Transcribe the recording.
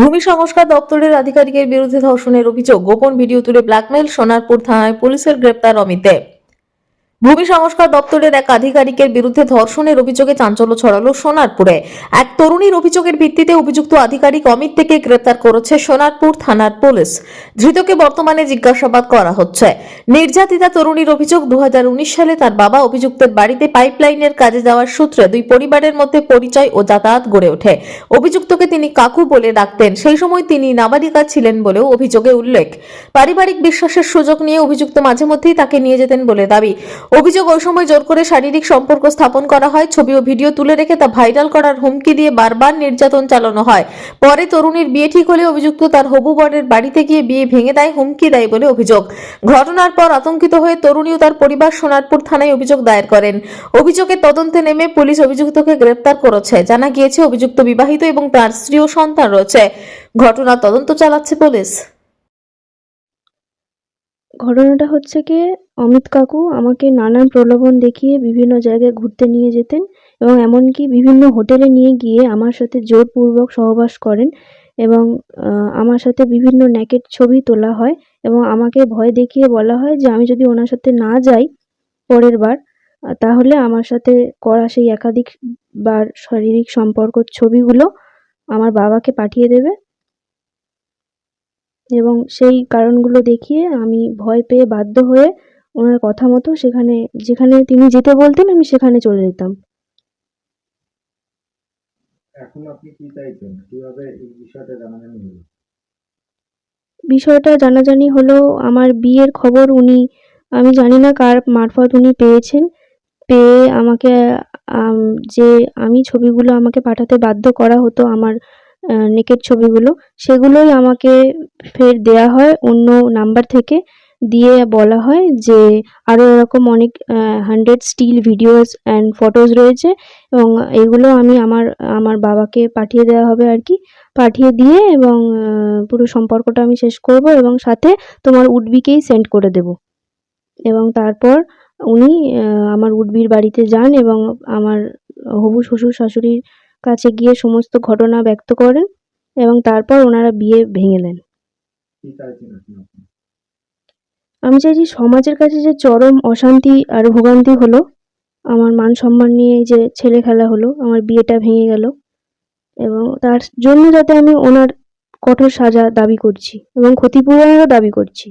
ভূমি সংস্কার দপ্তরের আধিকারিকের বিরুদ্ধে ধর্ষণের অভিযোগ। গোপন ভিডিও তুলে ব্ল্যাকমেল সোনারপুর থানায় পুলিশের গ্রেপ্তার অমিতে। ভূমি সংস্কার দপ্তরের এক আধিকারিকের বিরুদ্ধে ধর্ষণের অভিযোগে চাঞ্চল্য ছড়ালো সোনারপুরে। এক তরুণীর অভিযোগের ভিত্তিতে অভিযুক্ত আধিকারিক অমিত থেকে গ্রেপ্তার করেছে সোনারপুর থানার পুলিশ। ধৃতকে বর্তমানে জিজ্ঞাসাবাদ করা হচ্ছে। নির্যাতিতা তরুণীর অভিযোগ দু সালে তার বাবা অভিযুক্তের বাড়িতে পাইপলাইনের কাজে যাওয়ার সূত্রে দুই পরিবারের মধ্যে পরিচয় ও যাতায়াত গড়ে ওঠে। অভিযুক্তকে তিনি কাকু বলে ডাকতেন। সেই সময় তিনি নাবালিকা ছিলেন বলেও অভিযোগে উল্লেখ। পারিবারিক বিশ্বাসের সুযোগ নিয়ে অভিযুক্ত মাঝে মধ্যেই তাকে নিয়ে যেতেন বলে দাবি। অভিযোগ ওই সময় জোর করে শারীরিক সম্পর্ক স্থাপন করা হয়। ছবি ও ভিডিও তুলে রেখে তা ভাইরাল করার হুমকি দিয়ে বারবার নির্যাতন চালানো হয়। পরে তরুণীর বিয়ে ঠিক হলে অভিযুক্ত তার হবু বরের বাড়িতে গিয়ে বিয়ে ভেঙে দেয়, হুমকি দেয় বলে অভিযোগ। ঘটনার পর আতঙ্কিত হয়ে তরুণী ও তার পরিবার সোনারপুর থানায় অভিযোগ দায়ের করেন। অভিযোগের তদন্তে নেমে পুলিশ অভিযুক্তকে গ্রেপ্তার করেছে। জানা গিয়েছে, অভিযুক্ত বিবাহিত এবং তার স্ত্রী ও সন্তান রয়েছে। ঘটনার তদন্ত চালাচ্ছে পুলিশ। ঘটনাটা হচ্ছে কি, অমিত কাকু আমাকে নানান প্রলোভন দেখিয়ে বিভিন্ন জায়গায় ঘুরতে নিয়ে যেতেন এবং এমনকি বিভিন্ন হোটেলে নিয়ে গিয়ে আমার সাথে জোরপূর্বক সহবাস করেন এবং আমার সাথে বিভিন্ন ন্যাকেট ছবি তোলা হয় এবং আমাকে ভয় দেখিয়ে বলা হয় যে আমি যদি ওনার সাথে না যাই পরের বার তাহলে আমার সাথে করা সেই একাধিক বার শারীরিক সম্পর্ক ছবিগুলো আমার বাবাকে পাঠিয়ে দেবে এবং সেই কারণগুলো দেখিয়ে আমি ভয় পেয়ে বাধ্য হয়ে ওনার কথা মতো সেখানে যেখানে তিনি যেতে বলতেন আমি সেখানে চলে যেতাম। এখন আপনি কি চাইছেন? কীভাবে এই বিষয়টা জানাজানি হলো? বিষয়টা জানাজানি হলো আমার বিয়ের খবর উনি আমি জানি না কার মারফত উনি পেয়েছেন পেয়ে আমাকে যে আমি ছবিগুলো আমাকে পাঠাতে বাধ্য করা হতো আমার নেকের ছবিগুলো, সেগুলোই আমাকে ফের দেয়া হয় অন্য নাম্বার থেকে, দিয়ে বলা হয় যে আরও এরকম অনেক hundred still videos and photos রয়েছে এবং এগুলো আমি আমার আমার বাবাকে পাঠিয়ে দেওয়া হবে আর কি। পাঠিয়ে দিয়ে এবং পুরো সম্পর্কটা আমি শেষ করব এবং সাথে তোমার উডবিকেই সেন্ড করে দেব। এবং তারপর উনি আমার উডবির বাড়িতে যান এবং আমার হবু শ্বশুর শাশুড়ির কাছে গিয়ে সমস্ত ঘটনা ব্যক্ত করেন এবং তারপর ওনারা বিয়ে ভেঙে দেন। আমি চাইছি সমাজের কাছে যে চরম অশান্তি আর ভোগান্তি হলো, আমার মান সম্মান নিয়ে যে ছেলে খেলা হলো, আমার বিয়েটা ভেঙে গেল, এবং তার জন্য যাতে আমি ওনার কঠোর সাজা দাবি করছি এবং ক্ষতিপূরণেরও দাবি করছি।